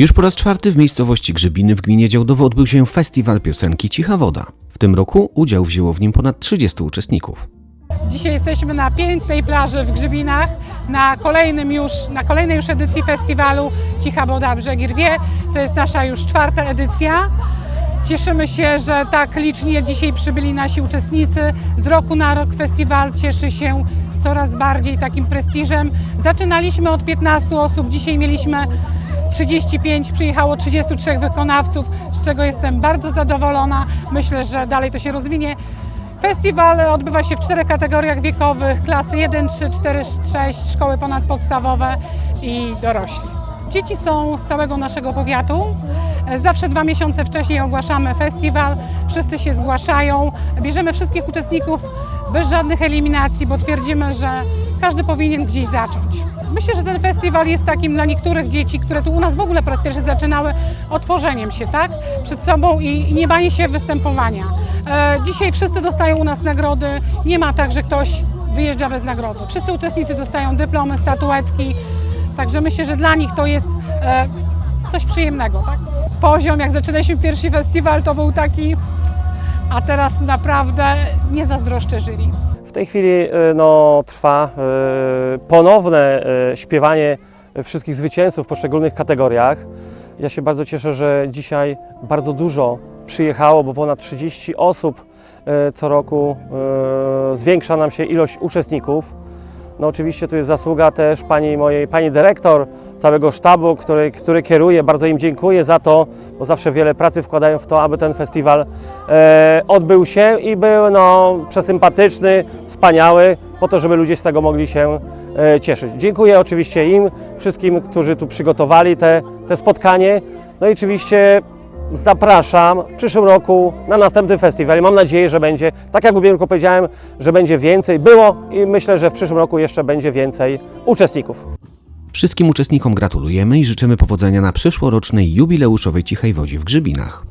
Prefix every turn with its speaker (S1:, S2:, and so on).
S1: Już po raz czwarty w miejscowości Grzybiny w gminie Działdowo odbył się festiwal piosenki Cicha Woda. W tym roku udział wzięło w nim ponad 30 uczestników.
S2: Dzisiaj jesteśmy na pięknej plaży w Grzybinach, na, kolejnym już, na kolejnej już edycji festiwalu Cicha Woda Brzegi Rwie. To jest nasza już czwarta edycja. Cieszymy się, że tak licznie dzisiaj przybyli nasi uczestnicy. Z roku na rok festiwal cieszy się coraz bardziej takim prestiżem. Zaczynaliśmy od 15 osób, dzisiaj mieliśmy 35, przyjechało 33 wykonawców, z czego jestem bardzo zadowolona. Myślę, że dalej to się rozwinie. Festiwal odbywa się w czterech kategoriach wiekowych: klasy 1, 3, 4, 6, szkoły ponadpodstawowe i dorośli. Dzieci są z całego naszego powiatu. Zawsze dwa miesiące wcześniej ogłaszamy festiwal, wszyscy się zgłaszają, bierzemy wszystkich uczestników bez żadnych eliminacji, bo twierdzimy, że każdy powinien gdzieś zacząć. Myślę, że ten festiwal jest takim dla niektórych dzieci, które tu u nas w ogóle po raz pierwszy zaczynały, otworzeniem się, tak? Przed sobą i, nie banie się występowania. E, dzisiaj wszyscy dostają u nas nagrody. Nie ma tak, że ktoś wyjeżdża bez nagrody. Wszyscy uczestnicy dostają dyplomy, statuetki. Także myślę, że dla nich to jest e, coś przyjemnego, tak? Poziom, jak zaczynaliśmy pierwszy festiwal, to był taki, a teraz naprawdę nie zazdroszczę jury.
S3: W tej chwili y, no, trwa y, ponowne y, śpiewanie wszystkich zwycięzców w poszczególnych kategoriach. Ja się bardzo cieszę, że dzisiaj bardzo dużo przyjechało, bo ponad 30 osób co roku zwiększa nam się ilość uczestników. No oczywiście tu jest zasługa też pani mojej, pani dyrektor, całego sztabu, który, który kieruje. Bardzo im dziękuję za to, bo zawsze wiele pracy wkładają w to, aby ten festiwal e, odbył się i był no, przesympatyczny, wspaniały, po to, żeby ludzie z tego mogli się e, cieszyć. Dziękuję oczywiście im, wszystkim, którzy tu przygotowali te, te spotkanie. No i oczywiście zapraszam w przyszłym roku na następny festiwal mam nadzieję, że będzie, tak jak ubiegłym roku powiedziałem, że będzie więcej, było i myślę, że w przyszłym roku jeszcze będzie więcej uczestników.
S1: Wszystkim uczestnikom gratulujemy i życzymy powodzenia na przyszłorocznej jubileuszowej Cichej Wodzie w Grzybinach.